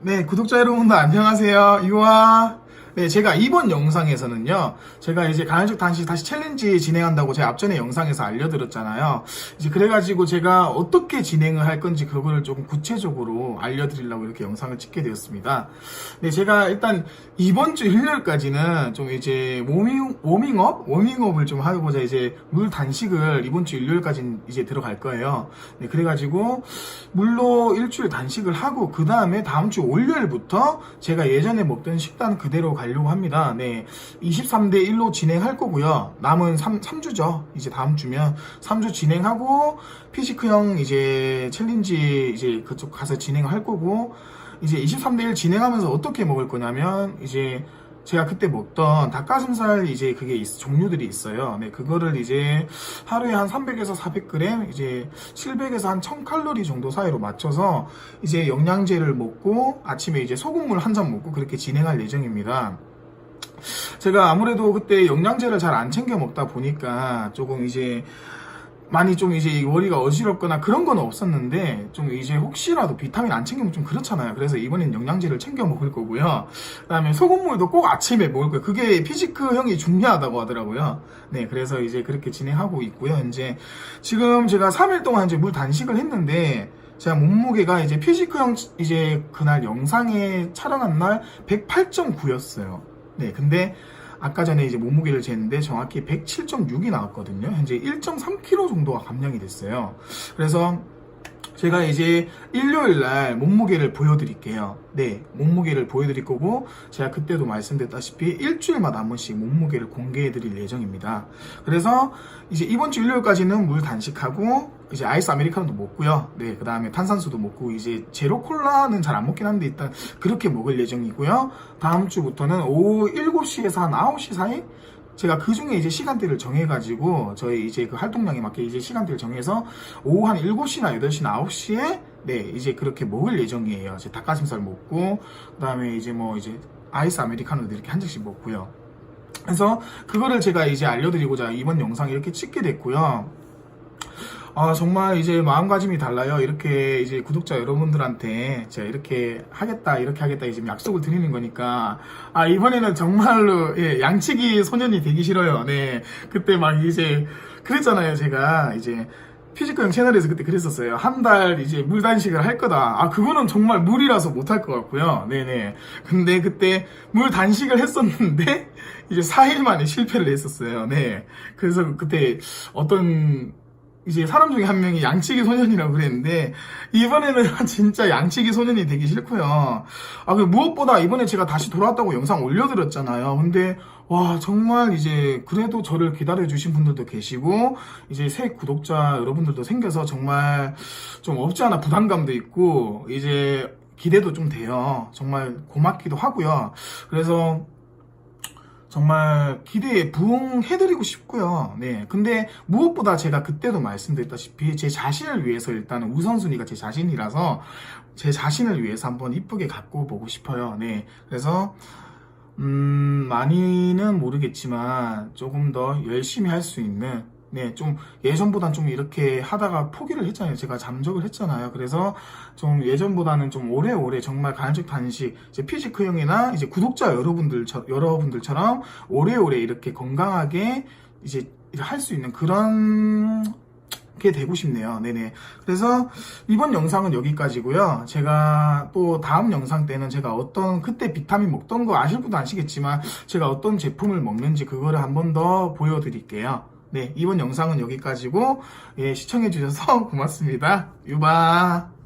네, 구독자 여러분들 안녕하세요. 유아. 네, 제가 이번 영상에서는요, 제가 이제 간헐적 단식 다시 챌린지 진행한다고 제가 앞전에 영상에서 알려드렸잖아요. 이제 그래가지고 제가 어떻게 진행을 할 건지 그거를 조금 구체적으로 알려드리려고 이렇게 영상을 찍게 되었습니다. 네, 제가 일단 이번 주 일요일까지는 좀 이제 워밍, 워밍업? 워밍업을 좀 하고자 이제 물 단식을 이번 주 일요일까지 이제 들어갈 거예요. 네, 그래가지고 물로 일주일 단식을 하고 그 다음에 다음 주 월요일부터 제가 예전에 먹던 식단 그대로 가려고 합니다. 네, 23대 1로 진행할 거고요. 남은 3, 3주죠. 이제 다음 주면 3주 진행하고 피지크형 이제 챌린지 이제 그쪽 가서 진행할 거고 이제 23대 1 진행하면서 어떻게 먹을 거냐면 이제 제가 그때 먹던 닭가슴살 이제 그게 있- 종류들이 있어요. 네, 그거를 이제 하루에 한 300에서 400g, 이제 700에서 한 1000칼로리 정도 사이로 맞춰서 이제 영양제를 먹고 아침에 이제 소금물 한 잔 먹고 그렇게 진행할 예정입니다. 제가 아무래도 그때 영양제를 잘 안 챙겨 먹다 보니까 조금 이제 많이 좀 이제 머리가 어지럽거나 그런 건 없었는데 좀 이제 혹시라도 비타민 안 챙기면 좀 그렇잖아요. 그래서 이번엔 영양제를 챙겨 먹을 거고요. 그다음에 소금물도 꼭 아침에 먹을 거예요. 그게 피지크 형이 중요하다고 하더라고요. 네, 그래서 이제 그렇게 진행하고 있고요. 이제 지금 제가 3일 동안 이제 물 단식을 했는데 제가 몸무게가 이제 피지크형 이제 그날 영상에 촬영한 날 108.9였어요. 네, 근데 아까 전에 이제 몸무게를 쟀는데 정확히 107.6이 나왔거든요. 현재 1.3kg 정도가 감량이 됐어요. 그래서 제가 이제 일요일 날 몸무게를 보여드릴게요. 네, 몸무게를 보여드릴 거고, 제가 그때도 말씀드렸다시피 일주일마다 한 번씩 몸무게를 공개해드릴 예정입니다. 그래서 이제 이번 주 일요일까지는 물 단식하고, 이제 아이스 아메리카노도 먹고요. 네, 그 다음에 탄산수도 먹고, 이제 제로 콜라는 잘 안 먹긴 한데 일단 그렇게 먹을 예정이고요. 다음 주부터는 오후 7시에서 한 9시 사이? 제가 그 중에 이제 시간대를 정해가지고 저희 이제 그 활동량에 맞게 이제 시간대를 정해서 오후 한 7시나 8시나 9시에 네 이제 그렇게 먹을 예정이에요. 이제 닭가슴살 먹고 그다음에 이제 뭐 이제 아이스 아메리카노도 이렇게 한 잔씩 먹고요. 그래서 그거를 제가 이제 알려드리고자 이번 영상 이렇게 찍게 됐고요. 아, 정말 이제 마음가짐이 달라요. 이렇게 이제 구독자 여러분들한테 제가 이렇게 하겠다, 이렇게 하겠다, 이제 약속을 드리는 거니까. 아, 이번에는 정말로, 예, 양치기 소년이 되기 싫어요. 네. 그때 막 이제, 그랬잖아요. 제가 이제. 피지컬 채널에서 그때 그랬었어요. 한 달 이제 물 단식을 할 거다. 아, 그거는 정말 물이라서 못할 것 같고요. 네네. 근데 그때 물 단식을 했었는데, 이제 4일 만에 실패를 했었어요. 네. 그래서 그때 어떤 이제 사람 중에 한 명이 양치기 소년이라고 그랬는데 이번에는 진짜 양치기 소년이 되기 싫고요. 아, 그 무엇보다 이번에 제가 다시 돌아왔다고 영상 올려드렸잖아요. 근데 와 정말 이제 그래도 저를 기다려 주신 분들도 계시고 이제 새 구독자 여러분들도 생겨서 정말 좀 없지 않아 부담감도 있고 이제 기대도 좀 돼요. 정말 고맙기도 하고요. 그래서 정말 기대에 부응해드리고 싶고요. 네. 근데 무엇보다 제가 그때도 말씀드렸다시피 제 자신을 위해서 일단은 우선순위가 제 자신이라서 제 자신을 위해서 한번 이쁘게 갖고 보고 싶어요. 네. 그래서 음, 많이는 모르겠지만 조금 더 열심히 할 수 있는 네, 좀 예전보단 좀 이렇게 하다가 포기를 했잖아요. 제가 잠적을 했잖아요. 그래서 좀 예전보다는 좀 오래오래 정말 간헐적 단식, 이제 피지크형이나 이제 구독자 여러분들 여러분들처럼 오래오래 이렇게 건강하게 이제 할 수 있는 그런 게 되고 싶네요. 네네. 그래서 이번 영상은 여기까지고요. 제가 또 다음 영상 때는 제가 어떤 그때 비타민 먹던 거 아실 분도 아시겠지만 제가 어떤 제품을 먹는지 그거를 한 번 더 보여드릴게요. 네, 이번 영상은 여기까지고 예, 시청해주셔서 고맙습니다. 유바.